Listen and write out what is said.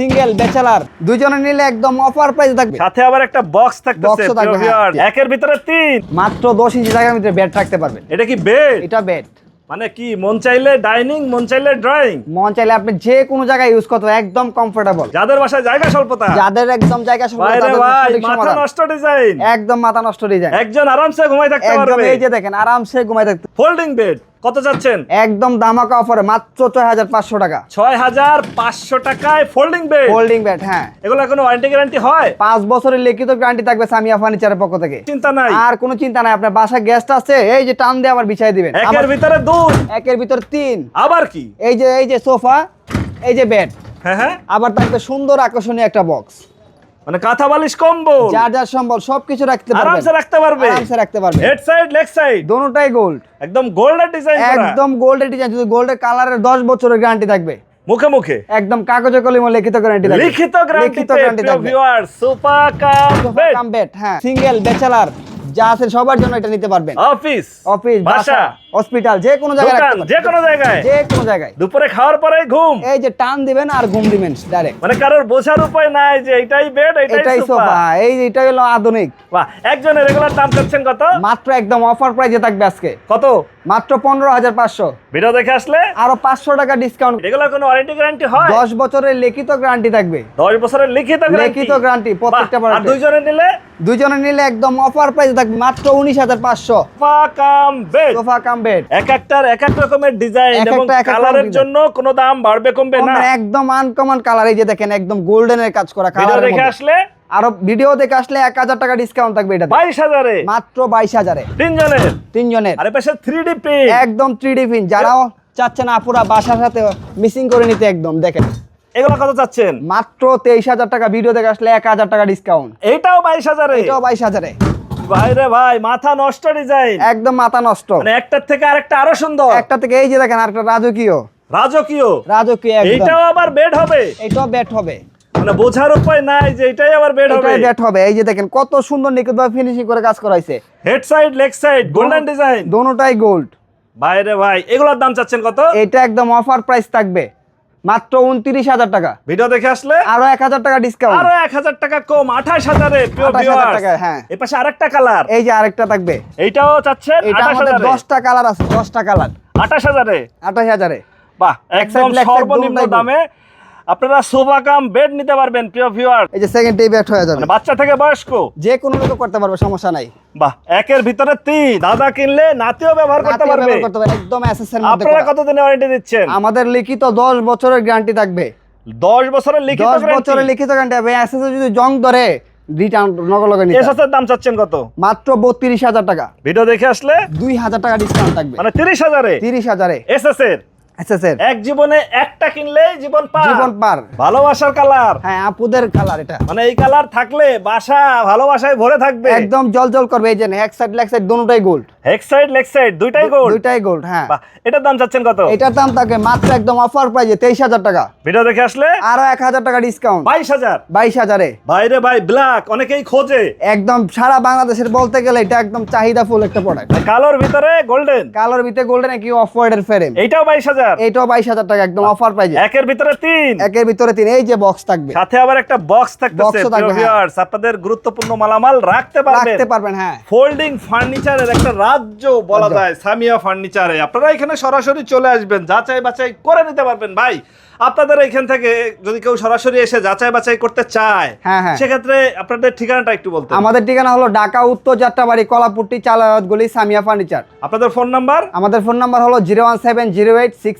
Single bachelor দুজনে নিলে একদম অফার প্রাইস থাকবে। সাথে আবার একটা বক্স থাকতেছে। হ্যাঁ। একের ভিতরে তিন। মাত্র দশ ইঞ্চি জায়গার ভিতরে বেড রাখতে পারবেন এটা কি বেড এটা বেড মানে কি মন চাইলে ডাইনিং মন চাইলে ড্রয়িং মন চাইলে আপনি যে কোনো জায়গায় ইউজ করতে একদম কমফোর্টেবল যাদের বাসায় জায়গা স্বল্পতা। যাদের একদম জায়গা স্বল্প, বাইরে তাদের ভাই মাথা নষ্ট ডিজাইন একদম মাথা নষ্ট ডিজাইন একজন আরামসে ঘুমাই থাকতে একদম পারবে। এই যে দেখেন আরামসে ঘুমাই থাকতে ফোল্ডিং বেড কত চাচ্ছেন একদম দামাকা অফারে মাত্র ছয় হাজার পাঁচশো টাকা। ছয় হাজার পাঁচশো টাকায় ফোল্ডিং বেড হোল্ডিং বেড হ্যাঁ। এগুলো কোনো ওয়ারেন্টি গ্যারান্টি হয়? পাঁচ বছরের লিখিত গ্যারান্টি থাকবে সামিয়া ফার্নিচারের পক্ষ থেকে। চিন্তা নাই। আর কোনো চিন্তা নাই আপনার বাসায় গেস্ট আছে এই যে টান দিয়ে আবার বিছাই দিবেন। একের ভিতরে দুই একের ভিতরে তিন। আবার কি? এই যে এই যে সোফা এই যে বেড হ্যাঁ হ্যাঁ। আবার থাকবে সুন্দর আকর্ষণীয় একটা বক্স মানে কাঁথা বালিশ কম্বল। যা যা সম্বল সবকিছু রাখতে পারবে আরামসে রাখতে পারবে। আরামসে রাখতে পারবে হেড সাইড লেগ সাইড দোনোটাই গোল্ড একদম গোল্ডের ডিজাইন একদম গোল্ডের ডিজাইন শুধু গোল্ডের কালারের দশ বছরের গ্যারান্টি থাকবে। মুখে মুখে? একদম কাগজে কলমে লিখিত গ্যারান্টি থাকবে। লিখিত গ্যারান্টি লিখিত গ্যারান্টি থাকবে। ভিউয়ার সোফা কাম বেড হ্যাঁ। সিঙ্গেল ব্যাচেলার যা আছে সবার জন্য এটা নিতে পারবেন। অফিস অফিস বাসা হসপিটাল যে কোনো জায়গায় যে কোনো জায়গায়। যে কোনো জায়গায়। দুপুরে খাওয়ার পরে ঘুম। এই যে টান দিবেন আর ঘুম দিবেন ডাইরেক্ট মানে কারোর বোঝার উপায় নাই যে এটাই বেড এটাই সোফা এই এটা হলো আধুনিক। বাহ একজনের রেগুলার দাম চাচ্ছেন কত? মাত্র একদম অফার প্রাইজে থাকবে আজকে। কত? মাত্র পনেরো হাজার পাঁচশো। ভিডিও দেখে আসলে? আরও পাঁচশো টাকা ডিসকাউন্ট রেগুলার কোনো ওয়ারেন্টি গ্যারান্টি হয়? দশ বছরের লিখিত গ্যারান্টি থাকবে। দশ বছরের লিখিত লিখিত guarantee, প্রত্যেকটা আর। দুইজনে নিলে? দুজনে নিলে একদম অফার প্রাইস থাকবে মাত্র উনিশ হাজার পাঁচশো। Cum bed sofa cum bed এক একটার এক এক রকমের ডিজাইন এবং কালারের জন্য কোনো দাম বাড়বে কমবে না? একদম আনকমন কালার এই যে দেখেন একদম গোল্ডেনের কাজ করা কালার দেখে আসলে আরও ভিডিও দেখে আসলে এক হাজার টাকা ডিসকাউন্ট থাকবে এটা বাইশ হাজারে? মাত্র বাইশ হাজারে। তিনজনের? তিনজনের। আরে পাশে থ্রি ডি প্রিন্ট একদম থ্রি ডি পিন যারাও চাচ্ছেন আপুরা বাসার সাথে মিসিং করে নিতে একদম দেখেন। এগুলো কত চাচ্ছেন? মাত্র তেইশ হাজার টাকা ভিডিও দেখে আসলে এক হাজার টাকা ডিসকাউন্ট এইটাও বাইশ হাজারে? এটাও বাইশ হাজারে। ভাইরে ভাই মাথা নষ্ট ডিজাইন একদম মাথা নষ্ট। মানে একটার থেকে আরেকটা আরও সুন্দর। একটা থেকে এই যে দেখেন আরেকটা রাজকীয়। রাজকীয়? রাজকীয় এইটাও আবার বেড হবে? এটাও বেড হবে। মানে বোঝার উপায় নাই যে এটাই আবার বেড হবে। এটাই হবে। এই যে দেখেন কত সুন্দর নিখুঁতভাবে ফিনিশিং করে কাজ করাইছে। Head side leg side golden design দোনোটাই গোল্ড ভাইরে ভাই এগুলোর দাম চাচ্ছেন কত? এটা একদম অফার প্রাইস থাকবে। মাত্র উনত্রিশ হাজার টাকা। ভিডিও দেখে আসলে? আরও এক হাজার টাকা ডিসকাউন্ট আরও এক হাজার টাকা কম আঠাশ হাজারে প্রিয় 28,000 viewers। টাকা, হ্যাঁ। এ পাশে আরেকটা কালার এই যে আরেকটা থাকবে। এইটাও চাচ্ছেন এটা আমাদের দশটা কালার আছে দশটা কালার আঠাশ হাজারে? আঠাশ হাজারে। বাহ এক একদম সর্বনিম্ন দামে আপনারা সোফা কাম বেড নিতে পারবেন প্রিয় ভিউয়ার এই যে সেকেন্ড ডে ব্যাট হয়ে যাবে। মানে বাচ্চা থেকে বয়স্ক। যে কোনো লোক করতে পারবে সমস্যা নাই। বাহ একের ভিতরে তিন। দাদা কিনলে নাতিও ব্যবহার করতে পারবে। একদম এসএসএর মধ্যে আপনারা করা। কতদিনে ওয়ারেন্টি দিচ্ছেন? আমাদের লিখিত দশ বছরের গ্যারান্টি থাকবে। দশ বছরের লিখিত দশ বছরের লিখিত গ্যারান্টি হবে এসএসএ যদি জং ধরে রিটার্ন নগদ লগে নিতে। হবে। এসএসের দাম চাচ্ছেন কত? মাত্র বত্রিশ হাজার টাকা। ভিডিও দেখে আসলে? দুই হাজার টাকা ডিসকাউন্ট থাকবে। মানে তিরিশ হাজারে? তিরিশ হাজারে। এসএস এর এসএসএর এক জীবনে একটা কিনলেই জীবন পার। জীবন পার। ভালোবাসার কালার। হ্যাঁ আপুদের কালার এটা। মানে এই কালার থাকলে বাসা ভালোবাসায় ভরে থাকবে। একদম জল জল করবে এই যে এক side leg side দুটোটাই gold head side leg side দুইটাই গোল্ড দুইটাই গোল্ড হ্যাঁ। এটার দাম চাচ্ছেন কত? এটার দাম থাকে মাত্র একদম অফার প্রাইজে তেইশ হাজার টাকা। ভিডিও দেখে আসলে? আরও এক হাজার টাকা ডিসকাউন্ট বাইশ হাজার? বাইশ হাজারে। বাইরে ভাই ব্ল্যাক অনেকেই খোঁজে। একদম সারা বাংলাদেশের বলতে গেলে এটা একদম চাহিদা ফুল একটা প্রোডাক্ট কালোর ভিতরে গোল্ডেন কালোর ভিতরে গোল্ডেন কি অফ হোয়াইটের ফ্রেম এইটাও বাইশ হাজার। টাকা একদম অফার প্রাইজে একের ভিতরে তিন। একের ভিতরে তিন এই যে বক্স থাকবে। সাথে আবার একটা বক্স থাকতেছে হ্যাঁ। ভিউয়ার্স আপনাদের গুরুত্বপূর্ণ মালামাল রাখতে পারবেন। রাখতে পারবেন হ্যাঁ। ফোল্ডিং ফার্নিচারের একটা রাজ্য বলা যায় সামিয়া ফার্নিচারে আপনারা এখানে সরাসরি চলে আসবেন যাচাই বাছাই করে নিতে পারবেন। ভাই আপনাদের এখান থেকে যদি কেউ সরাসরি এসে যাচাই বাছাই করতে চায় হ্যাঁ, হ্যাঁ। সেক্ষেত্রে আপনাদের ঠিকানাটা একটু বলতে আমাদের ঠিকানা হলো ঢাকা উত্তর যাত্রাবাড়ি কলাপুট্টি চালায়াতগুলি সামিয়া ফার্নিচার আপনাদের ফোন নাম্বার আমাদের ফোন নাম্বার হলো zero one seven zero eight six